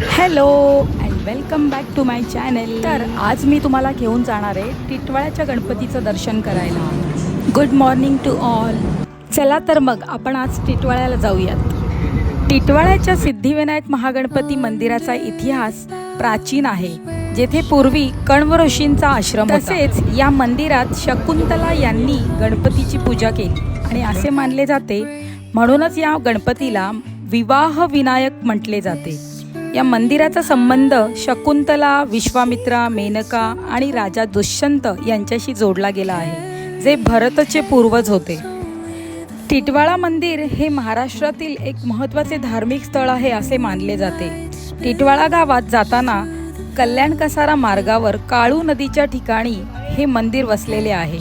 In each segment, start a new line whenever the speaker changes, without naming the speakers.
Hello and welcome back to my channel तर आज मी तुम्हाला घेऊन जाणार आहे टिटवाळ्याच्या गणपतीचं दर्शन करायला. गुड मॉर्निंग टू ऑल चला तर मग आपण आज टिटवाळ्याला जाऊयात. टिटवाळ्याच्या सिद्धिविनायक महागणपती मंदिराचा इतिहास प्राचीन आहे जेथे पूर्वी कण्व ऋषींचा आश्रम तसेच या मंदिरात शकुंतला यांनी गणपतीची पूजा केली आणि असे मानले जाते म्हणूनच या गणपतीला विवाह विनायक म्हटले जाते. या मंदिराचा संबंध शकुंतला विश्वामित्रा मेनका आणि राजा दुष्यंत यांच्याशी जोडला गेला आहे जे भरतचे पूर्वज होते. टिटवाळा मंदिर हे महाराष्ट्रातील एक महत्त्वाचे धार्मिक स्थळ आहे असे मानले जाते. टिटवाळा गावात जाताना कल्याण कसारा मार्गावर काळू नदीच्या ठिकाणी हे मंदिर वसलेले आहे.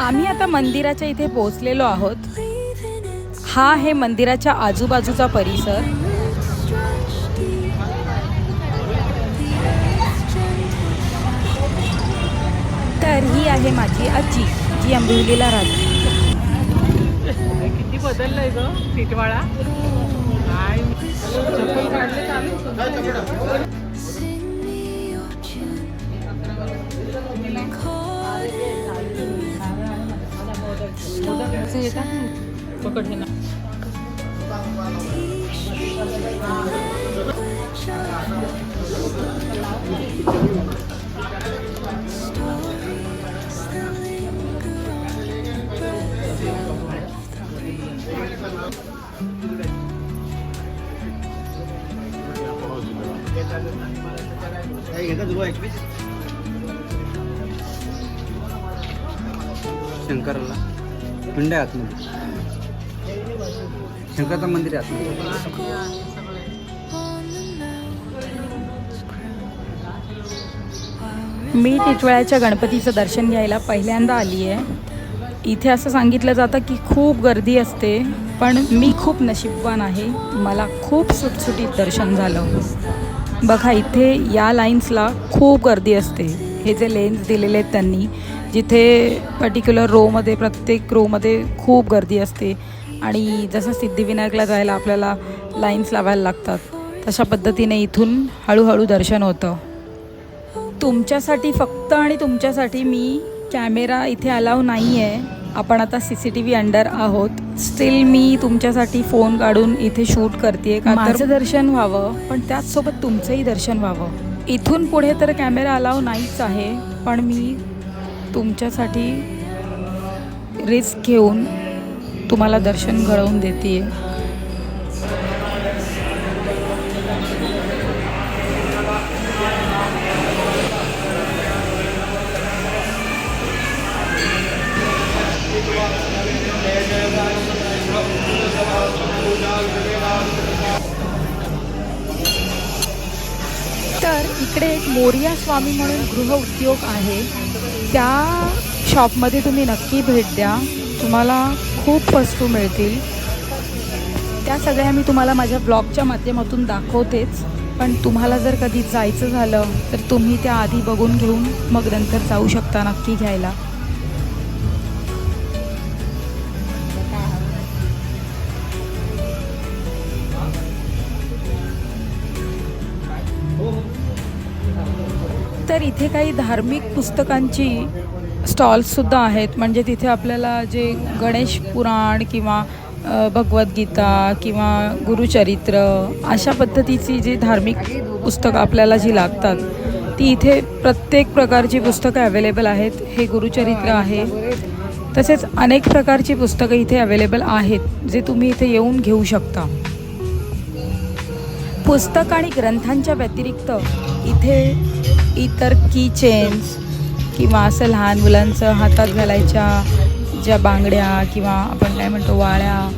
आम्ही आता मंदिराच्या इथे पोहोचलेलो आहोत. हा आहे मंदिराच्या आजूबाजूचा परिसर. तर ही आहे माझी आजी जी अंबिवलीला राहते.
किती बदललंय ग टिटवाळा काय? चप्पल काढले चालू पकड हे ना.
शंकराला. पिंड आहे आतमध्ये. शंकरचं मंदिर आहे आतमध्ये.
मी टिटवाळ्याच्या गणपतीचं दर्शन घ्यायला पहिल्यांदा आली आहे. इथे असं सांगितलं जातं की खूप गर्दी असते पण मी खूप नशीबवान आहे. मला खूप सुटसुटीत दर्शन झालं. बघा इथे या लाईन्सला खूप गर्दी असते. हे जे लेन्स दिलेले आहेत त्यांनी जिथे पर्टिक्युलर रोमध्ये प्रत्येक रोमध्ये खूप गर्दी असते. आणि जसं सिद्धिविनायकला जायला आपल्याला लाईन्स लावायला लागतात तशा पद्धतीने इथून हळूहळू दर्शन होतं. तुमच्यासाठी फक्त आणि तुमच्यासाठी मी कॅमेरा इथे अलाव नाही आहे आपण आता C C T V under आहोत. स्टील मी तुमच्यासाठी फोन काढून इथे शूट करते का? माझं दर्शन व्हावं पण त्याचसोबत तुमचंही दर्शन व्हावं. इथून पुढे तर कॅमेरा अलाव नाहीच आहे पण मी तुमच्यासाठी रिस्क घेऊन तुम्हाला दर्शन घडवून देते मोरिया स्वामी म्हणून गृह उद्योग आहे. त्या शॉपमध्ये तुम्ही नक्की भेट द्या. तुम्हाला खूप वस्तू मिळतील. त्या सगळ्या मी तुम्हाला माझ्या ब्लॉगच्या माध्यमातून दाखवतेच. पण तुम्हाला जर कधी जायचं झालं तर तुम्ही त्या आधी बघून घेऊन मग नंतर जाऊ शकता नक्की घ्यायला. तर इथे काही धार्मिक पुस्तकांची स्टॉल्ससुद्धा आहेत. म्हणजे तिथे आपल्याला जे गणेश पुराण किंवा भगवद्गीता किंवा गुरुचरित्र अशा पद्धतीची जी धार्मिक पुस्तकं आपल्याला जी लागतात ती इथे प्रत्येक प्रकारची पुस्तकं अवेलेबल आहेत. हे गुरुचरित्र आहे. तसेच अनेक प्रकारची पुस्तकं इथे अवेलेबल आहेत जे तुम्ही इथे येऊन घेऊ शकता. पुस्तक आणि ग्रंथांच्या व्यतिरिक्त इथे इतर की चेन्स किंवा असं लहान मुलांचं हातात घालायच्या ज्या बांगड्या किंवा आपण काय म्हणतो वाळ्या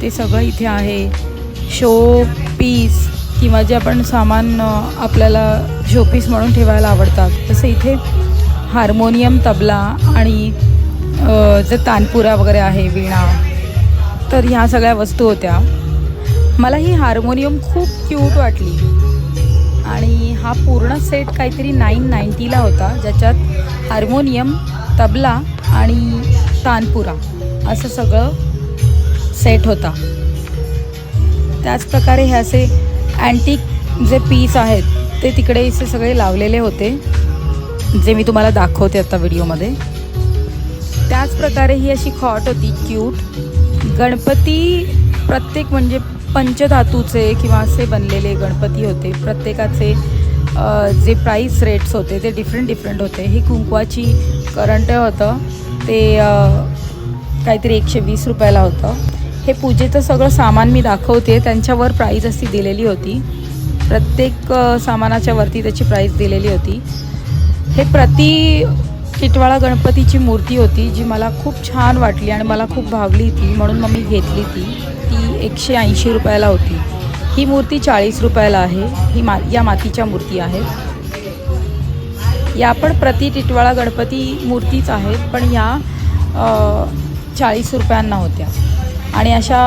ते सगळं इथे आहे. शो पीस किंवा जे आपण सामान आपल्याला शोपीस म्हणून ठेवायला आवडतात. तसं इथे हार्मोनियम तबला आणि जे तानपुरा वगैरे आहे वीणा तर ह्या सगळ्या वस्तू होत्या. मला ही हार्मोनियम खूप क्यूट वाटली. आणि हा पूर्ण सेट काहीतरी नाईन नाईन्टीला होता ज्याच्यात हार्मोनियम तबला आणि तानपुरा असं सगळं सेट होता. त्याचप्रकारे हे असे अँटिक जे पीस आहेत ते तिकडे सगळे लावलेले होते जे मी तुम्हाला दाखवते आता व्हिडिओमध्ये त्याच प्रकारे ही अशी खॉट होती क्यूट गणपती प्रत्येक म्हणजे पंचधातूचे किंवा असे बनलेले गणपती होते. प्रत्येकाचे जे प्राईस रेट्स होते ते डिफरंट डिफरंट होते. ही कुंकवाची करंट होतं. ते काहीतरी एकशे वीस रुपयाला होतं. हे पूजेचं सगळं सामान मी दाखवते. त्यांच्यावर प्राईज अशी दिलेली होती. प्रत्येक सामानाच्या वरती त्याची प्राईस दिलेली होती. हे प्रति टिटवाळा गणपतीची मूर्ती होती जी मला खूप छान वाटली आणि मला खूप भावली ती म्हणून मग मी घेतली ती. एकशे ऐंशी रुपयाला होती. ही मूर्ती चाळीस रुपयाला आहे. ही मा या मातीच्या मूर्ती आहेत. या पण प्रति टिटवाळा गणपती मूर्तीच आहेत पण ह्या चाळीस रुपयांना होत्या. आणि अशा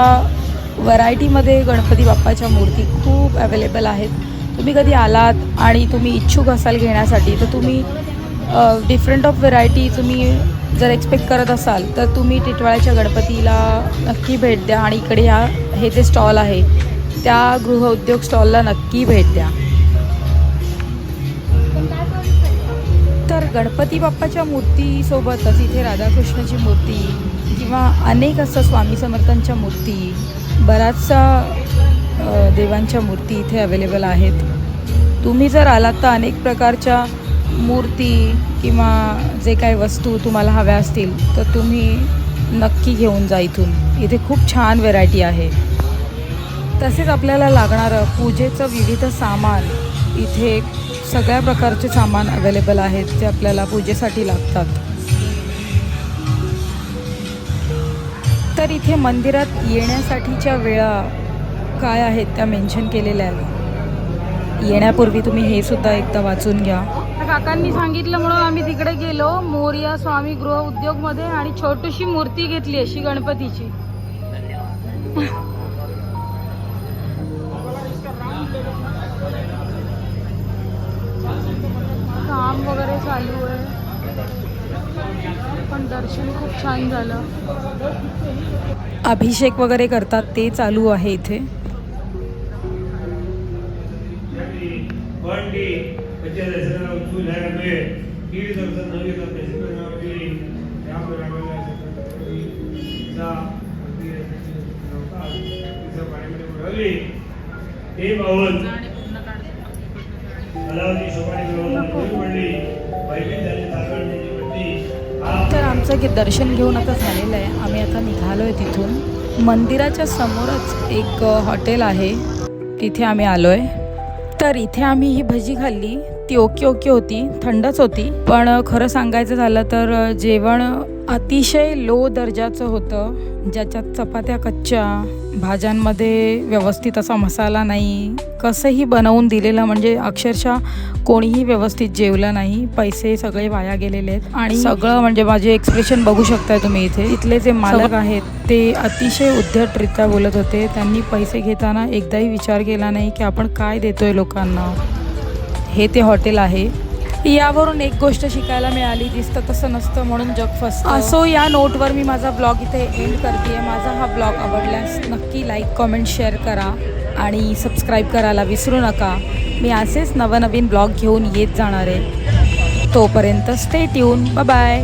व्हरायटीमध्ये गणपती बाप्पाच्या मूर्ती खूप अवेलेबल आहेत. तुम्ही कधी आलात आणि तुम्ही इच्छुक असाल घेण्यासाठी तर तुम्ही डिफरंट ऑफ व्हरायटी तुम्ही जर एक्सपेक्ट करत असाल तर तुम्ही टिटवाळ्याच्या गणपतीला नक्की भेट द्या आणि इकडे ह्या हे जे स्टॉल आहे त्या गृहउद्योग स्टॉलला नक्की भेट द्या. तर गणपती बाप्पाच्या मूर्तीसोबतच इथे राधाकृष्णाची मूर्ती किंवा अनेक असं स्वामी समर्थांच्या मूर्ती बऱ्याचशा देवांच्या मूर्ती इथे अवेलेबल आहेत. तुम्ही जर आलात तर अनेक प्रकारच्या मूर्ती किंवा जे काही वस्तू तुम्हाला हव्या असतील तर तुम्ही नक्की घेऊन जा इथून. इथे खूप छान व्हेरायटी आहे. तसेच आपल्याला लागणारं पूजेचं विविध सामान इथे सगळ्या प्रकारचे सामान अवेलेबल आहेत जे आपल्याला पूजेसाठी लागतात. तर इथे मंदिरात येण्यासाठीच्या वेळा काय आहेत त्या मेन्शन केलेल्या आहेत? येण्यापूर्वी तुम्ही हे सुद्धा एकदा वाचून घ्या. काकांनी सांगितलं म्हणून आम्ही तिकडे गेलो. मोर्या स्वामी गृह उद्योगमध्ये आणि छोटीशी मूर्ती घेतली अशी गणपतीची. काम वगैरे चालू आहे. पण दर्शन खूप छान झालं. अभिषेक वगैरे करतात ते चालू आहे इथे.
पावन पडली. झाली पट्टी.
तर आमचं की दर्शन घेऊन आता झालेलं आहे. आम्ही आता निघालो आहे तिथून. मंदिराच्या समोरच एक हॉटेल आहे. तिथे आम्ही आलो आहे तर इथे आम्ही ही भजी खाल्ली. ती ओके ओके होती थंडच होती. पण खरं सांगायचं झालं तर जेवण अतिशय लो दर्जाचं होतं. ज्याच्यात चपात्या कच्च्या भाज्यांमध्ये व्यवस्थित असा मसाला नाही. कसंही बनवून दिलेलं म्हणजे अक्षरशः कोणीही व्यवस्थित जेवलं नाही. पैसे सगळे वाया गेलेले आहेत. आणि सगळं म्हणजे माझे एक्सप्रेशन बघू शकताय तुम्ही इथे. इथले जे मालक आहेत ते अतिशय उद्धटरित्या बोलत होते. त्यांनी पैसे घेताना एकदाही विचार केला नाही की आपण काय देतोय लोकांना. हे ते हॉटेल आहे. यावरून एक गोष्ट शिकायला मिळाली दिसतं तसं नसतं म्हणून जग फसतं. असो या नोटवर मी माझा ब्लॉग इथे एंड करते. माझा हा ब्लॉग आवडल्यास नक्की लाईक कमेंट शेअर करा आणि सबस्क्राईब करायला विसरू नका. मी असेच नवनवीन ब्लॉग घेऊन येत जाणार आहे. तोपर्यंत स्टे ट्यून बाय